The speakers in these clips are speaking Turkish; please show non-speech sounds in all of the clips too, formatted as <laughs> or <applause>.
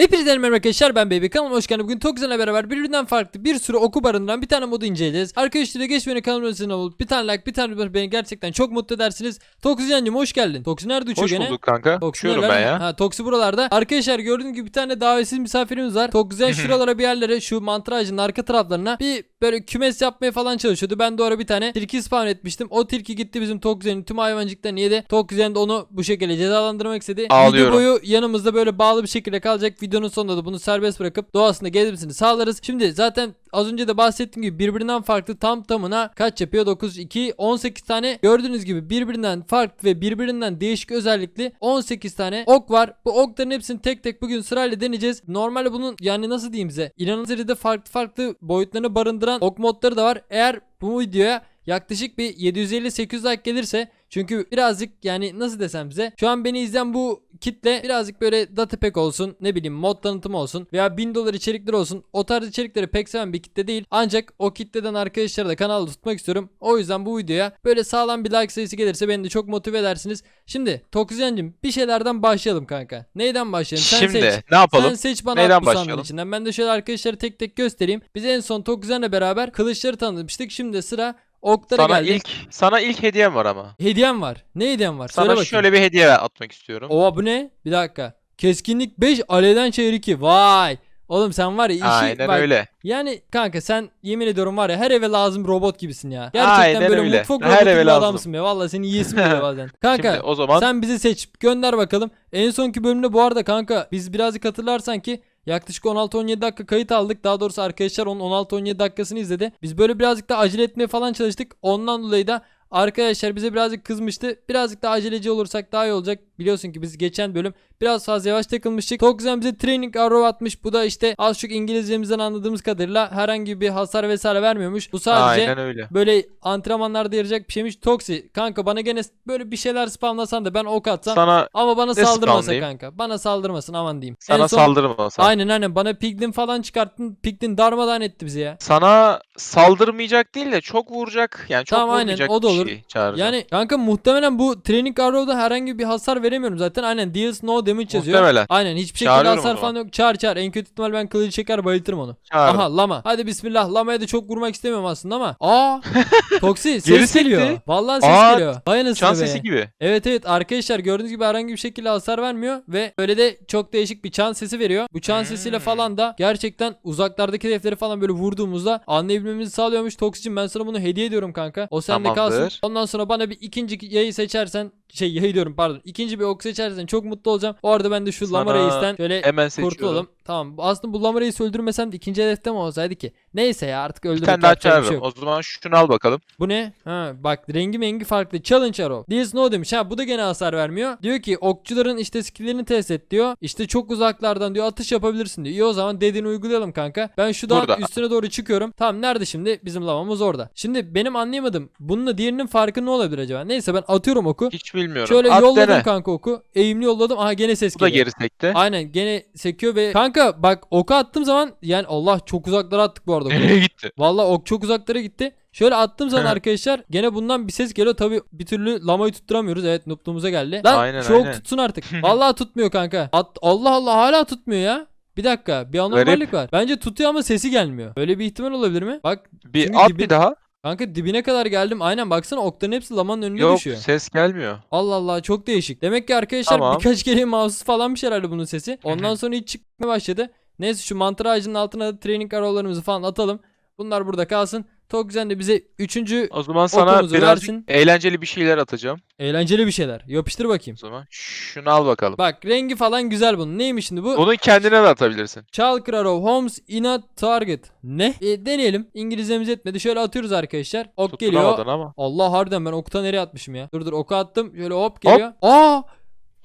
Hepinize merhaba arkadaşlar ben Baby kanalıma hoş geldiniz. Bugün Tokzen'le beraber birbirinden farklı bir sürü oku barındıran bir tane modu inceleyeceğiz. Arkadaşlar geçmeyeni kanalıma abone olup bir tane like bir tane bir beni gerçekten çok mutlu edersiniz. Tokzen'cim hoş geldin. Toksin nerede uçuyor Hoş gene? bulduk kanka. Toksini Uçuyorum ben ya. Ha, Toksi buralarda. Arkadaşlar gördüğünüz gibi bir tane davetsiz misafirimiz var. Tokzen şuralara bir yerlere şu mantar ağacının arka taraflarına bir böyle kümes yapmaya falan çalışıyordu. Ben de oraya bir tane tilki spawn etmiştim. O tilki gitti bizim Tokzen'in tüm hayvancıklarını yedi. Tokzen de onu bu şekilde cezalandırmak istedi. Ağlıyorum. Video boyu yanımızda böyle bağlı bir şekilde kalacak. Videonun sonunda da bunu serbest bırakıp doğasında gezmesini sağlarız. Şimdi zaten az önce de bahsettiğim gibi birbirinden farklı tam tamına kaç yapıyor? 9, 2, 18 tane gördüğünüz gibi birbirinden farklı ve birbirinden değişik özellikli 18 tane ok var. Bu okların hepsini tek tek bugün sırayla deneyeceğiz. Normalde bunun yani nasıl diyeyim size inanılmaz derecede farklı farklı boyutlarını barındıran ok modları da var. Eğer bu videoya yaklaşık bir 750-800 like gelirse çünkü birazcık yani nasıl desem size şu an beni izleyen bu kitle birazcık böyle data pack olsun ne bileyim mod tanıtımı olsun veya 1000 dolar içerikler olsun o tarz içerikleri pek seven bir kitle değil ancak o kitleden arkadaşları da kanalda tutmak istiyorum o yüzden bu videoya böyle sağlam bir like sayısı gelirse beni de çok motive edersiniz şimdi Toksijen'cim bir şeylerden başlayalım kanka neyden başlayalım sen Şimdi seç ne yapalım? sen seç bana Neyden at bu sandığın başlayalım? içinden. Ben de şöyle arkadaşları tek tek göstereyim. Biz en son Tokuzan'la beraber kılıçları tanıtmıştık. Şimdi sıra oklara Sana geldik. ilk sana ilk hediyem var ama. Hediyem var. Ne hediyem var? Söyle Sana bakayım. şöyle bir hediye atmak istiyorum. Oha bu ne? Bir dakika. Keskinlik 5, alevden çevir 2. Vay. Oğlum sen var ya işi Aynen bak, öyle. Yani kanka sen yemin ediyorum var ya her eve lazım robot gibisin ya. Gerçekten Aynen böyle öyle. mutfak Her robotu gibi lazım. adamsın ya. Vallahi seni yiyesim geliyor <laughs> bazen. Kanka Şimdi o zaman sen bizi seç. Gönder bakalım. En sonki bölümde bu arada kanka biz birazcık hatırlarsan ki yaklaşık 16-17 dakika kayıt aldık. Daha doğrusu arkadaşlar onun 16-17 dakikasını izledi. Biz böyle birazcık da acele etmeye falan çalıştık. Ondan dolayı da arkadaşlar bize birazcık kızmıştı. Birazcık daha aceleci olursak daha iyi olacak. Biliyorsun ki biz geçen bölüm biraz fazla yavaş takılmıştık. Çok güzel bize training arrow atmış. Bu da işte az çok İngilizcemizden anladığımız kadarıyla herhangi bir hasar vesaire vermiyormuş. Bu sadece aynen öyle. Böyle antrenmanlarda yarayacak bir şeymiş. Toksi kanka bana gene böyle bir şeyler spamlasan da ben ok atsam. Sana ama bana saldırmasa kanka. Bana saldırmasın aman diyeyim. En sana son- saldırma sana. Aynen aynen bana piglin falan çıkarttın. Piglin darmadağın etti bizi ya. Sana saldırmayacak değil de çok vuracak. Yani çok Tamam, aynen, vurmayacak o da olur. şey. Yani kanka muhtemelen bu training arrow'da herhangi bir hasar veremiyorum zaten. Aynen deals no damage yazıyor. Muhtemelen. Aynen hiçbir şekilde Çağırıyorum hasar o zaman. falan yok. Çağır çağır. En kötü ihtimal ben kılıcı çeker bayıltırım onu. Çağırdım. Aha lama. Hadi bismillah. Lamaya da çok vurmak istemiyorum aslında ama. Aa! <laughs> Toksi ses Geri geliyor. Vallahi ses Aa, geliyor. Vay anasını Çan be. sesi gibi. Evet evet arkadaşlar gördüğünüz gibi herhangi bir şekilde hasar vermiyor ve öyle de çok değişik bir çan sesi veriyor. Bu çan sesiyle Hmm. falan da gerçekten uzaklardaki hedefleri falan böyle vurduğumuzda anlayabilmemizi sağlıyormuş. Toksicim ben sana bunu hediye ediyorum kanka. O sende kalsın. Tamamdır. Ondan sonra bana bir ikinci yayı seçersen şey yayı diyorum pardon. İkinci bir ok seçersen çok mutlu olacağım. O arada ben de şu Lama Sana Reis'ten şöyle Hemen kurtulalım. Tamam aslında bu Lama Reis'i öldürmesem de ikinci hedefte mi olsaydı ki? Neyse ya artık Bir öldürmek tane daha yapacak bir şey çağırırım. yok. O zaman şunu al bakalım. Bu ne? Ha bak rengi mengi farklı. Challenge arrow. Deals no demiş. Ha bu da gene hasar vermiyor. Diyor ki okçuların işte skill'lerini test et diyor. İşte çok uzaklardan diyor atış yapabilirsin diyor. İyi o zaman dediğini uygulayalım kanka. Ben şu dağın Burada. üstüne doğru çıkıyorum. Tamam nerede şimdi? Bizim lavamız orada. Şimdi benim anlayamadım. Bununla diğerinin farkı ne olabilir acaba? Neyse ben atıyorum oku. Hiç bilmiyorum. Şöyle At yolladım dene. kanka oku. Eğimli yolladım. Aha gene ses Bu da geliyor. geri sekti. Aynen gene sekiyor ve kanka bak oku attığım zaman yani Allah çok uzaklara attık bu arada. <laughs> Nereye gitti? Vallahi ok çok uzaklara gitti. Şöyle attığım zaman arkadaşlar gene bundan bir ses geliyor. Tabi bir türlü lamayı tutturamıyoruz. Evet noobluğumuza geldi. Lan Aynen, şu ok aynen. tutsun artık. <laughs> Vallahi tutmuyor kanka. At Allah Allah hala tutmuyor ya. Bir dakika bir anormallik var. Bence tutuyor ama sesi gelmiyor. Öyle bir ihtimal olabilir mi? Bak Bir at dibi- bir daha. Kanka dibine kadar geldim. Aynen baksana okların hepsi lamanın önüne Yok düşüyor. ses gelmiyor. Allah Allah çok değişik. Demek ki arkadaşlar Tamam. birkaç kere mouse'u falanmış herhalde bunun sesi. Ondan sonra hiç çıkmaya başladı. Neyse şu mantar ağacının altına da training arrowlarımızı falan atalım. Bunlar burada kalsın. Tokzen de bize üçüncü O zaman sana birazcık versin. eğlenceli bir şeyler atacağım. eğlenceli bir şeyler. Yapıştır bakayım. O zaman şunu al bakalım. Bak rengi falan güzel bunun. Neymiş şimdi bu? Onu kendine de atabilirsin. Chalk Arrow Homes in a target. Ne? E, deneyelim. İngilizcemiz etmedi. Şöyle atıyoruz arkadaşlar. Ok geliyor. Tutturamadın ama. Allah harbiden ben okta nereye atmışım ya? Dur dur oku attım. Şöyle hop geliyor. Aa!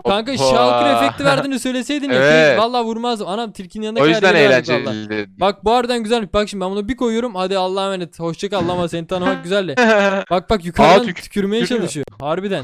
Kanka. Shulker efekti verdiğini söyleseydin ya. <laughs> Evet. Vallahi vurmazdım. Anam tilkinin yanında O yüzden kadar yeri verdik vallahi. eğlenceli. dedim. Bak bu aradan güzelmiş. Bak şimdi ben bunu bir koyuyorum. Hadi Allah'a emanet. Hoşça kal Lama seni tanımak <laughs> güzel de. <laughs> Bak bak yukarıdan tük- tükürmeye tükürüyor. çalışıyor. Harbiden.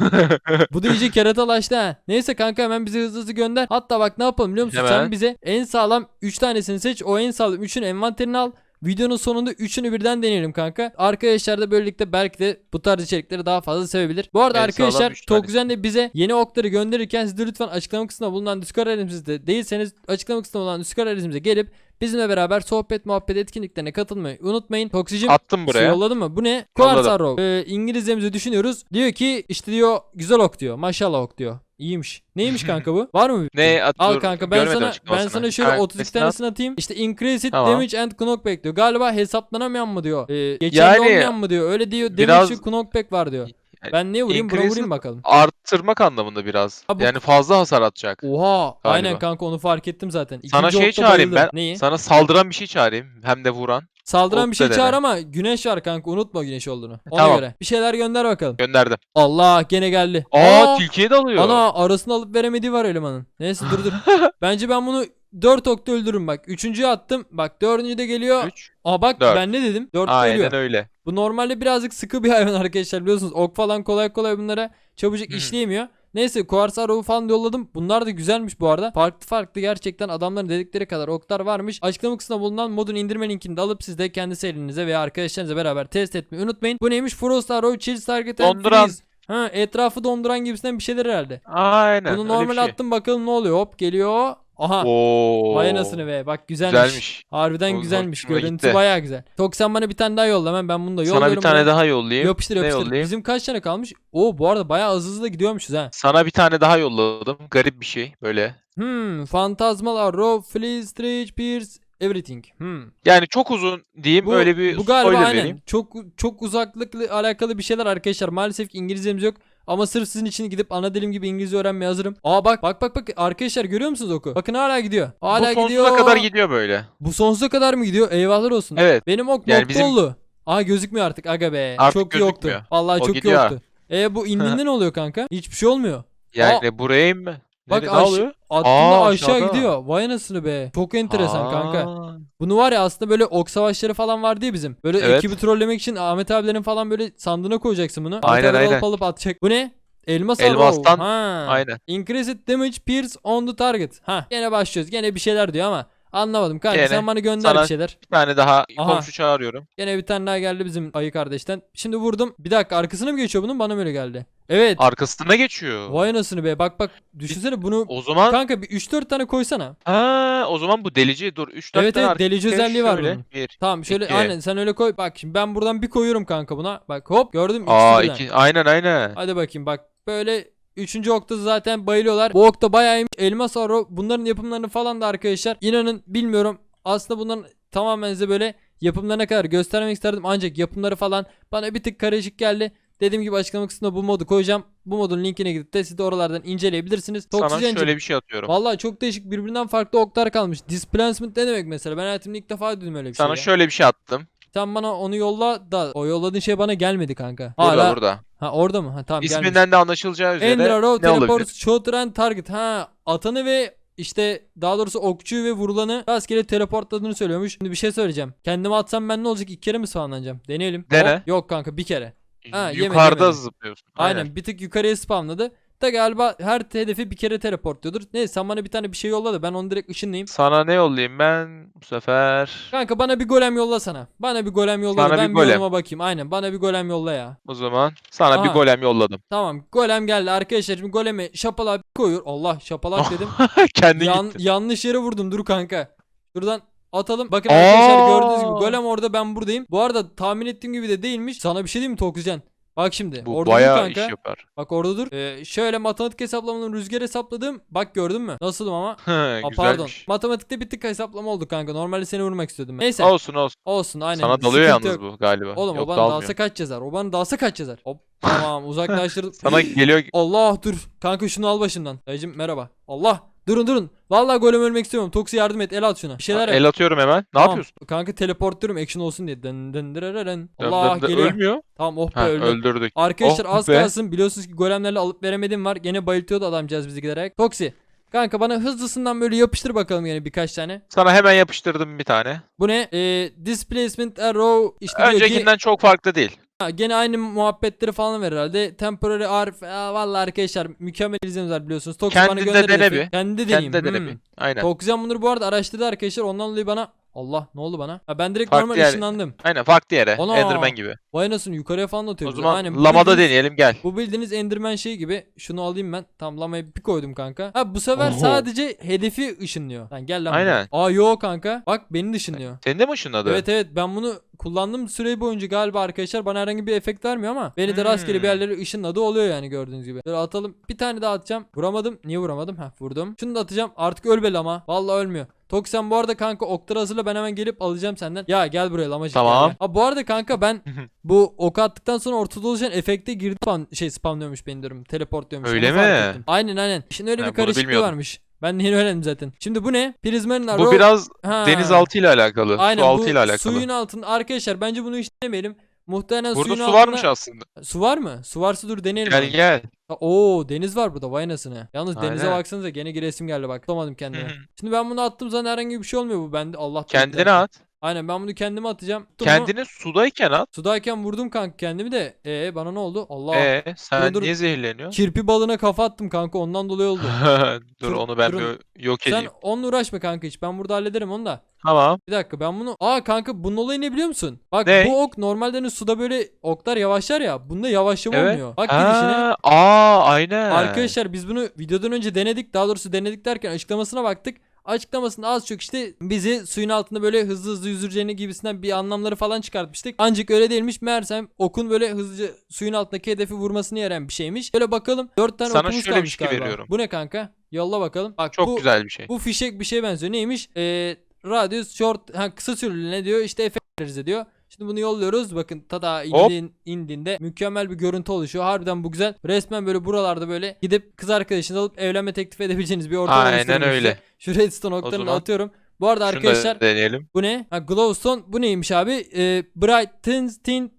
Bu da iyice keratalaştı ha. Neyse kanka hemen bizi hızlı hızlı gönder. Hatta bak ne yapalım biliyor musun? Sen Hemen. bize en sağlam 3 tanesini seç. O en sağlam 3'ün envanterini al. Videonun sonunda üçünü birden deneyelim kanka. Arkadaşlar da böylelikle belki de bu tarz içerikleri daha fazla sevebilir. Bu arada En arkadaşlar. Toküzen de bize yeni okları gönderirken siz de lütfen açıklama kısmında bulunan Discord adresimizde değilseniz açıklama kısmında bulunan Discord adresimize gelip bizimle beraber sohbet muhabbet etkinliklerine katılmayı unutmayın. Toksicim Attım buraya. Yolladın mı? Bu ne? Quartz. Arrow. Ee, İngilizcemizi düşünüyoruz. Diyor ki işte diyor güzel ok diyor. Maşallah ok diyor. İyiymiş. Neymiş <laughs> kanka bu? Var mı? Ne at- Al dur, kanka ben sana ben sana şöyle Ha, 32 nesini tanesini atayım. İşte increase it Tamam. damage and knockback diyor. Galiba hesaplanamayan mı diyor. Ee, geçerli Yani olmayan mı diyor. Öyle diyor. Damage biraz- ve knockback var diyor. Ben niye vurayım? Buna vurayım bakalım. Arttırmak anlamında biraz. Ha, bu- Yani fazla hasar atacak. Oha. Aynen Galiba. kanka onu fark ettim zaten. Sana İkinci şey okta çağırayım ben. bayıldım. Neyi? Sana saldıran bir şey çağırayım. Hem de vuran. Saldıran ok bir şey çağır dene. ama güneş var kanka. Unutma güneş olduğunu. Ona Tamam. göre. Bir şeyler gönder bakalım. Gönderdim. Allah gene geldi. Aa, tilkiye dalıyor. Ana arasını alıp veremediği var elemanın. Neyse dur dur. <laughs> Bence ben bunu 4 okta öldürürüm bak. Üçüncüyü attım. Bak dördüncü de geliyor. 3. Aa bak Dört. ben ne dedim? 4 Aynen ölüyor. öyle. Bu normalde birazcık sıkı bir hayvan arkadaşlar biliyorsunuz. Ok falan kolay kolay bunlara çabucak Hı. işleyemiyor. Neyse Quartz Arrow'u falan yolladım. Bunlar da güzelmiş bu arada. Farklı farklı gerçekten adamların dedikleri kadar oklar varmış. Açıklama kısmında bulunan modun indirme linkini de alıp siz de kendi serinize veya arkadaşlarınızla beraber test etmeyi unutmayın. Bu neymiş? Frost Arrow, Chill Target and Donduran. Freeze. Ha etrafı donduran gibisinden bir şeyler herhalde. Aynen. Bunu normal şey. attım bakalım ne oluyor. Hop geliyor. Aha. Oo. Vay anasını be. Bak güzelmiş. Güzelmiş. Harbiden O güzelmiş. hoşuma Görüntüsü gitti. bayağı güzel. Tok sen bana bir tane daha yolla hemen ben bunu da yolluyorum. Sana bir tane buraya. daha yollayayım. Yapıştır Ne yapıştır. yollayayım? Bizim kaç tane kalmış? Oo bu arada bayağı hızlı hızlı gidiyormuşuz ha. Sana bir tane daha yolladım. Garip bir şey böyle. Hmm. Phantasmal Arrow, Flea, Stretch, Pierce, Everything. Hmm. Yani çok uzun diyeyim Bu, öyle bir bu galiba spoiler aynen. vereyim. Çok çok uzaklıkla alakalı bir şeyler arkadaşlar. Maalesef ki İngilizcemiz yok. Ama sırf sizin için gidip ana dilim gibi İngilizce öğrenmeye hazırım. Aa bak bak bak bak arkadaşlar görüyor musunuz oku? Bakın hala gidiyor. Hala Bu sonsuza gidiyor. kadar gidiyor böyle. Bu sonsuza kadar mı gidiyor? Eyvahlar olsun. Evet. Benim ok Yani bizim- oldu. Aa gözükmüyor artık aga be. Artık çok iyi yoktu. gözükmüyor. Vallahi O çok gidiyor. yoktu. E bu <laughs> indiğinde ne oluyor kanka? Hiçbir şey olmuyor. Yani buraya inme. Bak Nereye- ne aş-? Attığında Aa, aşağı aşağıda. gidiyor. Vay anasını be. Çok enteresan kanka. Aa. Bunu var ya aslında böyle ok savaşları falan vardı ya bizim. Böyle Evet. ekibi trollemek için Ahmet abilerin falan böyle sandığına koyacaksın bunu. Ahmet Aynen, abiler aynen. alıp alıp atacak. Bu ne? Elmas Elmastan- arrow. Ha. aynen. Increased damage pierce on the target. Ha. Gene başlıyoruz. Gene bir şeyler diyor ama anlamadım kanka. Gene Sen bana gönder sana- bir şeyler. Bir tane daha Aha. komşu çağırıyorum. Gene bir tane daha geldi bizim ayı kardeşten. Şimdi vurdum. Bir dakika arkasına mı geçiyor bunun? Bana mı öyle geldi? Evet. Arkasına geçiyor. Vay anasını be. Bak bak. Düşünsene bunu O zaman kanka bir 3-4 tane koysana. ha o zaman bu delici dur 3 4 Evet, tane evet, delici özelliği var şöyle. bunun. 1. Tamam şöyle İki. aynen sen öyle koy. Bak şimdi ben buradan bir koyuyorum kanka buna. Bak hop gördün mü? Aa. 2 aynen aynen. Hadi bakayım bak böyle Üçüncü okta zaten bayılıyorlar. Bu okta bayağı iyiymiş. Elmas Arrow bunların yapımlarını falan da arkadaşlar inanın bilmiyorum. Aslında bunların tamamen size böyle yapımlarına kadar göstermek isterdim. Ancak yapımları falan bana bir tık karışık geldi. Dediğim gibi açıklama kısmına bu modu koyacağım. Bu modun linkine gidip de siz de oralardan inceleyebilirsiniz. Sana şöyle bir şey atıyorum. Vallahi çok değişik birbirinden farklı oklar kalmış. Displacement ne demek mesela? Ben hayatımda ilk defa duydum öyle bir Sana şey. ya. şöyle bir şey attım. Sen bana onu yolla da o yolladığın şey bana gelmedi kanka. Burada Hala burada. ha orada mı? Ha tamam gelmiş. İsminden de anlaşılacağı üzere Ender Arrow, ne Teleport, olabilir? Shooter and Target. Ha atanı ve işte daha doğrusu okçuyu ve vurulanı rastgele teleportladığını söylüyormuş. Şimdi bir şey söyleyeceğim. Kendime atsam ben ne olacak? İki kere mi spawnlanacağım? Deneyelim. Dene. Hop, yok kanka bir kere. Ha, yemedi, Yukarıda yemedi. zıplıyorsun. Aynen. bir tık yukarıya spamladı. Da galiba her hedefi bir kere teleport diyordur. Neyse sen bana bir tane bir şey yolla da ben onu direkt ışınlayayım. Sana ne yollayayım ben bu sefer? Kanka bana bir golem yolla sana. Bana bir golem yolla da Sana ben bir bir golem. yoluma bakayım. Aynen bana bir golem yolla ya. O zaman sana bir Aha. golem yolladım. Tamam golem geldi arkadaşlar. Şimdi golemi şapalak koyuyor. Allah şapalak dedim. <laughs> Kendin Yan- gittin. yanlış yere vurdum dur kanka. Şuradan atalım. Bakın arkadaşlar Aa! gördüğünüz gibi golem orada ben buradayım. Bu arada tahmin ettiğim gibi de değilmiş. Sana bir şey diyeyim mi Tokuzcan? Bak şimdi. Bu orada dur bayağı kanka. iş yapar. Bak orada dur. Ee, şöyle matematik hesaplamalarını rüzgar hesapladım. Bak gördün mü? Nasılım ama? <laughs> Aa, pardon. Güzelmiş. Matematikte bir tık hesaplama oldu kanka. Normalde seni vurmak istiyordum. ben. Neyse. Olsun olsun. Olsun aynen. Sana dalıyor Sıkıntı yalnız yok. bu galiba. Oğlum Yok o bana dalmıyor. dalsa kaç yazar? O bana dalsa kaç yazar? Hop. Tamam <laughs> uzaklaştırdım. Sana geliyor. Allah dur. Kanka şunu al başından. Dayıcım merhaba. Allah. Durun durun. Vallahi golem ölmek istemiyorum. Toksi yardım et. El at şuna. Bir şeyler yap. El atıyorum hemen. Ne Tamam. yapıyorsun? Kanka teleport diyorum action olsun diye. Dın dın dırırırın. Dön, Allah dön, dön. geliyor. Ölmüyor. Tamam oh be Ha, öldü. öldürdük. Arkadaşlar Oh az be. kalsın. Biliyorsunuz ki golemlerle alıp veremedim var. Gene bayıltıyordu adamcağız bizi giderek. Toksi. Kanka bana hızlısından böyle yapıştır bakalım yine birkaç tane. Sana hemen yapıştırdım bir tane. Bu ne? Ee, displacement arrow işte diyor ki Öncekinden çok farklı değil. Ha, gene aynı muhabbetleri falan verir herhalde. Temporary. Aa, vallahi arkadaşlar mükemmel izlemiyoruz var biliyorsunuz. Toksi bana Kendin de gönder dene bir. Kendi deneyeyim. Kendi de dene Hmm. bir. Aynen. Tokuzyan bunları bu arada araştırdı arkadaşlar. Ondan dolayı bana Allah ne oldu bana? Ha, ben direkt Farklı normal yer- ışınlandım. Aynen farklı yere. Ana! Enderman gibi. Vay nasıl yukarıya falan O atıyor. bizi. zaman Aynen, bu lamada bildiğiniz- deneyelim gel. Bu bildiğiniz Enderman şey gibi. Şunu alayım ben. Tam lamayı bir koydum kanka. Ha bu sefer Oho. sadece hedefi ışınlıyor. Lan gel lan. buraya. Aynen. Aa yo kanka. Bak beni de ışınlıyor. Seni de mi ışınladı? Evet evet ben bunu kullandığım süre boyunca galiba arkadaşlar bana herhangi bir efekt vermiyor ama beni de rastgele bir Hmm. yerlere ışınladı oluyor yani gördüğünüz gibi. Böyle atalım. Bir tane daha atacağım. Vuramadım. Niye vuramadım? Heh vurdum. Şunu da atacağım. Artık öl be lama. Vallahi ölmüyor. Tok sen bu arada kanka okları hazırla ben hemen gelip alacağım senden. Ya gel buraya lamacık. Tamam. Ha bu arada kanka ben <laughs> bu ok attıktan sonra ortada oluşan efekte girdi spam, şey spamlıyormuş beni diyorum. Teleport diyormuş. Öyle Onu mi? Aynen aynen. Şimdi öyle Ben bir bilmiyordum. varmış. Ben de yeni öğrendim zaten. Şimdi bu ne? Prizmarin Bu biraz Ha. denizaltı ile alakalı. Aynen su altı ile alakalı. suyun altında arkadaşlar bence bunu hiç denemeyelim. Muhtemelen Burada suyun su varmış altında... aslında. Su var mı? Su varsa dur deneyelim. Gel gel. Oo deniz var burada vay anasını. Yalnız denize Aynen. baksanıza gene giresim geldi bak. Tutamadım hı. Şimdi ben bunu attım zaman herhangi bir şey olmuyor bu bende. Allah Kendine at. Aynen ben bunu kendime atacağım. Tuttum? Kendini sudayken at. Sudayken vurdum kanka kendimi de. Ee bana ne oldu? Allah. Ee, sen Dur, niye zehirleniyorsun? Kirpi balığına kafa attım kanka ondan dolayı oldu. <laughs> Dur Dur- onu ben durun. bir yok Sen edeyim. onunla uğraşma kanka hiç. Ben burada hallederim onu da. Tamam. Bir dakika ben bunu... Aa kanka bunun olayı ne biliyor musun? Bak Ne? bu ok normalde hani suda böyle oklar yavaşlar ya. Bunda yavaşlama Evet. olmuyor. Bak girişine. Ha, aa aynen. Arkadaşlar biz bunu videodan önce denedik. Daha doğrusu denedik derken açıklamasına baktık. Açıklamasında az çok işte bizi suyun altında böyle hızlı hızlı yüzeceğini gibisinden bir anlamları falan çıkartmıştık. Ancak öyle değilmiş. Meğersem okun böyle hızlıca suyun altındaki hedefi vurmasını yarayan bir şeymiş. Böyle bakalım. 4 tane Sana okumuz şöyle bir kalmış şey galiba. veriyorum. Bu ne kanka? Yolla bakalım. Bak Çok bu, güzel bir şey. bu fişek bir şeye benziyor. Neymiş? Ee, radius short ha, kısa süreli ne diyor? İşte efekt diyor. Şimdi bunu yolluyoruz. Bakın tada indiğin, indiğinde mükemmel bir görüntü oluşuyor. Harbiden bu güzel. Resmen böyle buralarda böyle gidip kız arkadaşınızı alıp evlenme teklif edebileceğiniz bir ortam Aynen öyle. Şu redstone oklarını atıyorum. Bu arada Şunu da arkadaşlar deneyelim. bu ne? Ha, glowstone bu neymiş abi? Ee, bright tint tint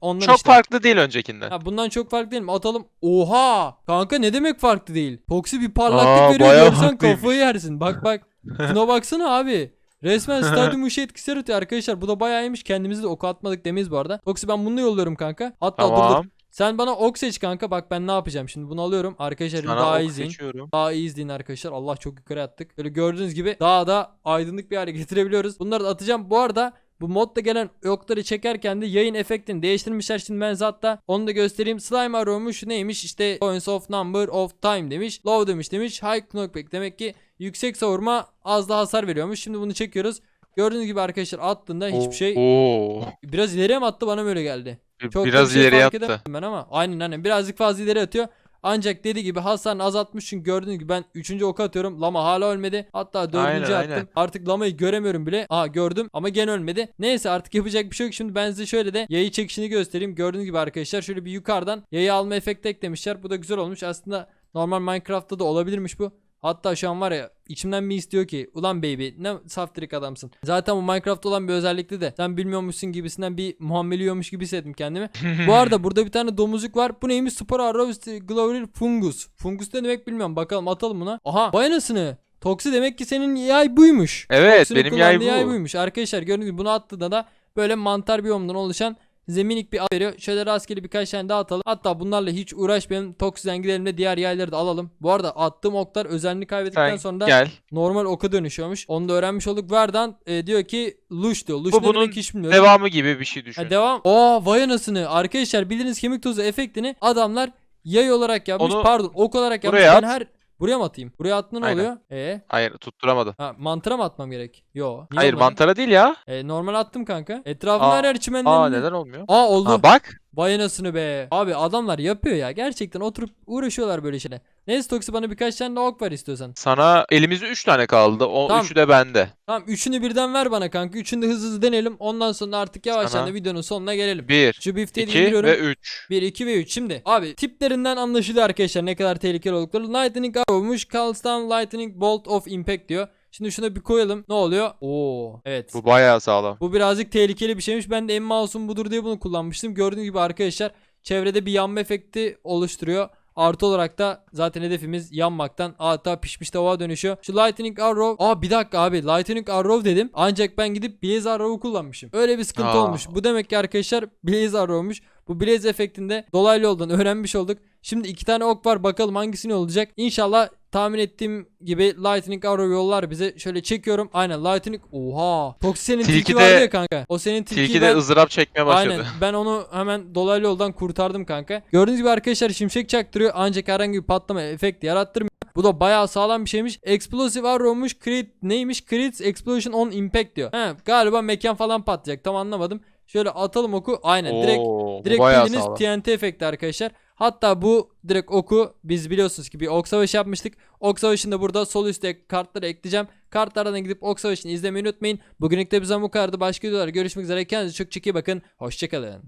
ondan Çok işte. farklı değil öncekinden. Ha, bundan çok farklı değil mi? Atalım. Oha! Kanka ne demek farklı değil? Toksi bir parlaklık Aa, veriyor görsen kafayı yersin. Bak bak. <laughs> Şuna baksana abi. Resmen <laughs> stadyum ışığı etkisi yaratıyor arkadaşlar. Bu da bayağı iyiymiş. Kendimizi de oku atmadık demeyiz bu arada. Toksi ben bunu yolluyorum kanka. Hatta dur dur. Tamam. Sen bana ok seç kanka. Bak ben ne yapacağım. Şimdi bunu alıyorum. Arkadaşlar Sana daha ok izleyin. seçiyorum. Daha iyi izleyin arkadaşlar. Allah çok yukarı attık. Böyle gördüğünüz gibi daha da aydınlık bir hale <laughs> getirebiliyoruz. Bunları da atacağım. Bu arada bu modda gelen okları çekerken de yayın efektini değiştirmişler. Şimdi ben hatta onu da göstereyim. Slime arrow'muş neymiş? İşte points of number of time demiş. Low demiş demiş. High knockback demek ki yüksek savurma az da hasar veriyormuş. Şimdi bunu çekiyoruz. Gördüğünüz gibi arkadaşlar attığında hiçbir şey Oo. biraz ileriye mi attı bana mı öyle geldi. Çok da Biraz bir şey ileri fark yattı. edemedim ben ama aynen aynen birazcık fazla ileri atıyor. Ancak dediği gibi hasarını azaltmış çünkü gördüğünüz gibi ben 3. oku atıyorum. Lama hala ölmedi. Hatta 4. Aynen, attım. aynen. Artık Lama'yı göremiyorum bile. Aa gördüm ama gene ölmedi. Neyse artık yapacak bir şey yok. Şimdi ben size şöyle de yayı çekişini göstereyim. Gördüğünüz gibi arkadaşlar şöyle bir yukarıdan yayı alma efekti eklemişler. Bu da güzel olmuş. Aslında normal Minecraft'ta da olabilirmiş bu. Hatta şu an var ya içimden bir istiyor ki ulan baby ne saftirik adamsın. Zaten bu Minecraft'ta olan bir özellikti de sen bilmiyormuşsun gibisinden bir muameliymiş gibi hissettim kendimi. Bu <laughs> arada burada bir tane domuzcuk var. Bu neymiş? Spor Arrow Glory Fungus. Fungus ne demek bilmiyorum. Bakalım atalım buna. Aha vay anasını. Toksi demek ki senin yay buymuş. Evet Toksi'nin benim yay bu. buymuş. Arkadaşlar gördüğünüz gibi bunu attığında da böyle mantar biyomdan oluşan zeminik bir ad veriyor. Şöyle rastgele birkaç tane daha atalım. Hatta bunlarla hiç uğraşmayalım. Toksiden gidelim de diğer yayları da alalım. Bu arada attığım oklar özelliğini kaybettikten Sen sonra da gel. normal oka dönüşüyormuş. Onu da öğrenmiş olduk. Verdan e, diyor ki Lush diyor. Lush Bu ne bunun demek hiç bilmiyorum. Devamı gibi bir şey düşün. Ha, devam. Oo vay anasını. Arkadaşlar bildiğiniz kemik tozu efektini adamlar yay olarak yapmış. Onu Pardon ok olarak yapmış. buraya Ben at. her buraya mı atayım? Buraya attığında ne Aynen. oluyor? E Hayır tutturamadım. ha mantıra mı atmam gerek? Yo. niye Hayır olmadı? mantara değil ya. E, normal attım kanka. Etrafında Aa, her yer çimenlerin. Aa neden olmuyor? Aa oldu. Ha bak. Vay anasını be. Abi adamlar yapıyor ya. Gerçekten oturup uğraşıyorlar böyle şeyle. Neyse Toksi bana birkaç tane de ok ver istiyorsan. Sana elimizde 3 tane kaldı. O Tamam. üçü de bende. Tamam üçünü birden ver bana kanka. Üçünü de hızlı hızlı deneyelim. Ondan sonra artık yavaştan Sana da videonun sonuna gelelim. 1, Şu bifteyi 2 indiriyorum. ve 3. 1, 2 ve 3. Şimdi abi tiplerinden anlaşılıyor arkadaşlar ne kadar tehlikeli oldukları. Lightning Arrow'muş. Calstan Lightning Bolt of Impact diyor. Şimdi şuna bir koyalım. Ne oluyor? Oo evet. Bu bayağı sağlam. Bu birazcık tehlikeli bir şeymiş. Ben de en masum budur diye bunu kullanmıştım. Gördüğünüz gibi arkadaşlar çevrede bir yanma efekti oluşturuyor. Artı olarak da zaten hedefimiz yanmaktan hatta pişmiş tavuğa dönüşüyor. Şu Lightning Arrow. Aa bir dakika abi. Lightning Arrow dedim. Ancak ben gidip Blaze Arrow'u kullanmışım. Öyle bir sıkıntı Aa. olmuş. Bu demek ki arkadaşlar Blaze Arrow'muş. Bu Blaze efektinde dolaylı yoldan öğrenmiş olduk. Şimdi iki tane ok var bakalım hangisini olacak. İnşallah tahmin ettiğim gibi Lightning Arrow yollar bize. Şöyle çekiyorum. Aynen Lightning. Oha. Toksi senin tilki, Tilki vardı ya kanka. O senin tilkiyi Tilki ben... de ızdırap çekmeye başladı. Aynen. Ben onu hemen dolaylı yoldan kurtardım kanka. Gördüğünüz gibi arkadaşlar şimşek çaktırıyor ancak herhangi bir patlama efekti yarattırmıyor. Bu da bayağı sağlam bir şeymiş. Explosive Arrow'muş. Crit neymiş? Crit Explosion on Impact diyor. He, galiba mekan falan patlayacak. Tam anlamadım. Şöyle atalım oku. Aynen. direkt Oo, direkt bayağı bildiğiniz. TNT efekti arkadaşlar. Hatta bu direkt oku biz biliyorsunuz ki bir ok savaşı yapmıştık. Ok savaşında burada sol üstte kartları ekleyeceğim. Kartlardan gidip ok savaşını izlemeyi unutmayın. Bugünlük de bizden bu kadardı. Başka videolarda görüşmek üzere. Kendinize çok çok iyi bakın. Hoşçakalın.